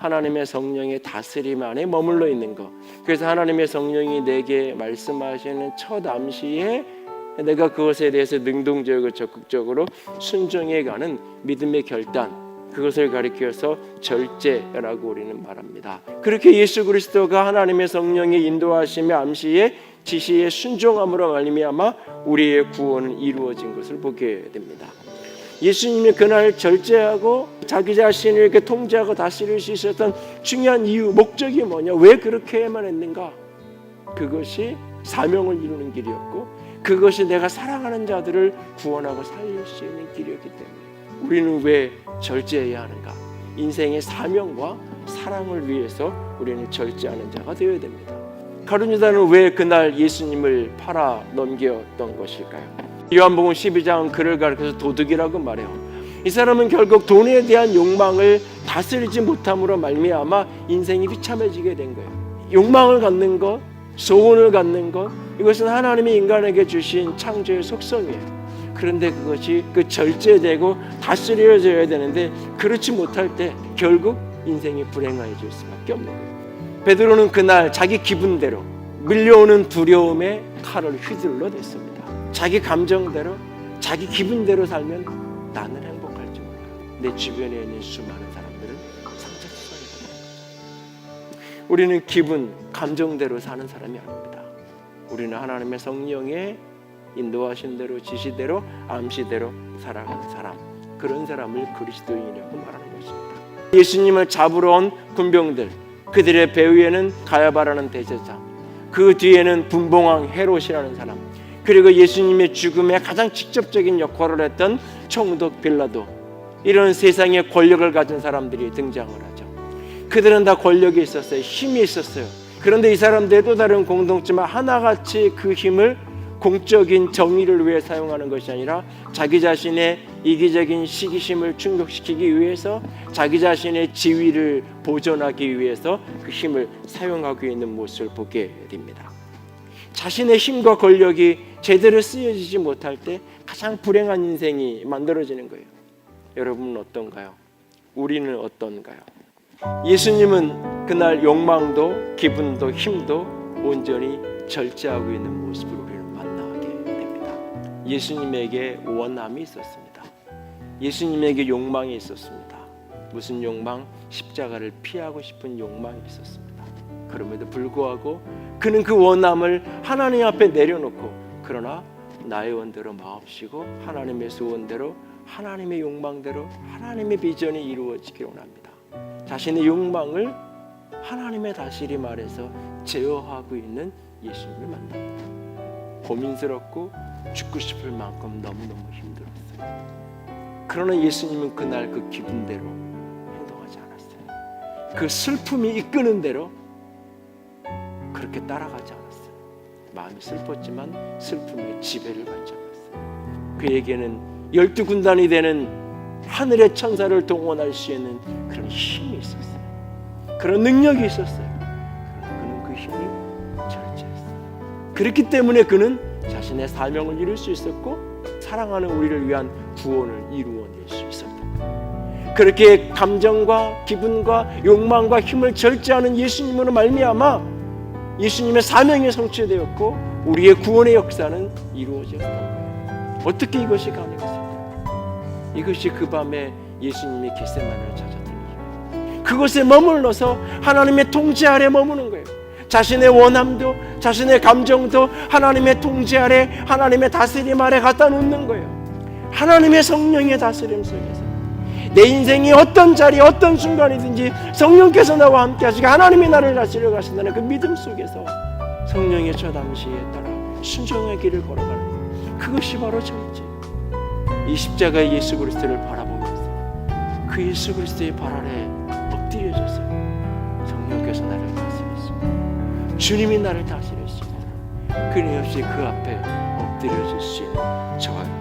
하나님의 성령의 다스림 안에 머물러 있는 것. 그래서 하나님의 성령이 내게 말씀하시는 첫 암시에 내가 그것에 대해서 능동적이고 적극적으로 순종해가는 믿음의 결단. 그것을 가리켜서 절제라고 우리는 말합니다. 그렇게 예수 그리스도가 하나님의 성령의 인도하심의 암시에 지시에 순종함으로 말미암아 우리의 구원은 이루어진 것을 보게 됩니다. 예수님이 그날 절제하고 자기 자신을 이렇게 통제하고 다스릴 수 있었던 중요한 이유, 목적이 뭐냐? 왜 그렇게만 했는가? 그것이 사명을 이루는 길이었고 그것이 내가 사랑하는 자들을 구원하고 살릴 수 있는 길이었기 때문에 우리는 왜 절제해야 하는가? 인생의 사명과 사랑을 위해서 우리는 절제하는 자가 되어야 됩니다. 가룟 유다는 왜 그날 예수님을 팔아 넘겼던 것일까요? 요한복음 12장 그를 가리켜서 도둑이라고 말해요. 이 사람은 결국 돈에 대한 욕망을 다스리지 못함으로 말미암아 인생이 비참해지게 된 거예요. 욕망을 갖는 것, 소원을 갖는 것, 이것은 하나님이 인간에게 주신 창조의 속성이에요. 그런데 그것이 그 절제되고 다스려져야 되는데 그렇지 못할 때 결국 인생이 불행해질 수밖에 없는 거예요. 베드로는 그날 자기 기분대로 밀려오는 두려움에 칼을 휘둘러 댔습니다. 자기 감정대로 자기 기분대로 살면 나는 행복할지 몰라. 내 주변에 있는 수많은 사람들은 상처투성이 되는 우리는 기분, 감정대로 사는 사람이 아닙니다. 우리는 하나님의 성령의 인도하신 대로 지시대로 암시대로 살아가는 사람 그런 사람을 그리스도인이라고 말하는 것입니다. 예수님을 잡으러 온 군병들 그들의 배 위에는 가야바라는 대제사 그 뒤에는 분봉왕 헤롯이라는 사람 그리고 예수님의 죽음에 가장 직접적인 역할을 했던 총독 빌라도 이런 세상의 권력을 가진 사람들이 등장을 하죠. 그들은 다 권력이 있었어요. 힘이 있었어요. 그런데 이 사람들의 또 다른 공동체만 하나같이 그 힘을 공적인 정의를 위해 사용하는 것이 아니라 자기 자신의 이기적인 시기심을 충족시키기 위해서 자기 자신의 지위를 보존하기 위해서 그 힘을 사용하고 있는 모습을 보게 됩니다. 자신의 힘과 권력이 제대로 쓰여지지 못할 때 가장 불행한 인생이 만들어지는 거예요. 여러분은 어떤가요? 우리는 어떤가요? 예수님은 그날 욕망도 기분도 힘도 온전히 절제하고 있는 모습을 우리는 만나게 됩니다. 예수님에게 원함이 있었습니다. 예수님에게 욕망이 있었습니다. 무슨 욕망? 십자가를 피하고 싶은 욕망이 있었습니다. 그럼에도 불구하고 그는 그 원함을 하나님 앞에 내려놓고 그러나 나의 원대로 마옵시고 하나님의 소원대로 하나님의 욕망대로 하나님의 비전이 이루어지길 원합니다. 자신의 욕망을 하나님의 다스림 아래서 제어하고 있는 예수님을 만납니다. 고민스럽고 죽고 싶을 만큼 너무너무 힘들었어요. 그러나 예수님은 그날 그 기분대로 행동하지 않았어요. 그 슬픔이 이끄는 대로 그렇게 따라가지 않았어요. 마음이 슬펐지만 슬픔의 지배를 받지 않았어요. 그에게는 열두 군단이 되는 하늘의 천사를 동원할 수 있는 그런 힘이 있었어요. 그런 능력이 있었어요. 그러나 그는 그 힘을 절제했어요. 그렇기 때문에 그는 자신의 사명을 이룰 수 있었고 사랑하는 우리를 위한 구원을 이루어낼 수 거예요. 그렇게 감정과 기분과 욕망과 힘을 절제하는 예수님으로 말미암아 예수님의 사명이 성취되었고 우리의 구원의 역사는 이루어졌던 거예요. 어떻게 이것이 가능했을까? 이것이 그 밤에 예수님이 겟세만을 이유예요. 그곳에 머물러서 하나님의 통제 아래 머무는 거예요. 자신의 원함도 자신의 감정도 하나님의 통제 아래 하나님의 다스림 아래 갖다 놓는 거예요. 하나님의 성령의 다스림 속에서 내 인생이 어떤 자리 어떤 순간이든지 성령께서 나와 함께 하시고 하나님이 나를 다스려 가신다는 그 믿음 속에서 성령의 저 당시에 따라 순종의 길을 걸어가는 거예요. 그것이 바로 절제. 이 십자가의 예수 그리스도를 바라보면서 그 예수 그리스도의 발 아래 엎드려져서 성령께서 나를 다스렸습니다. 주님이 나를 다스렸습니다. 그리 없이 그 앞에 엎드려질 수 있는 저와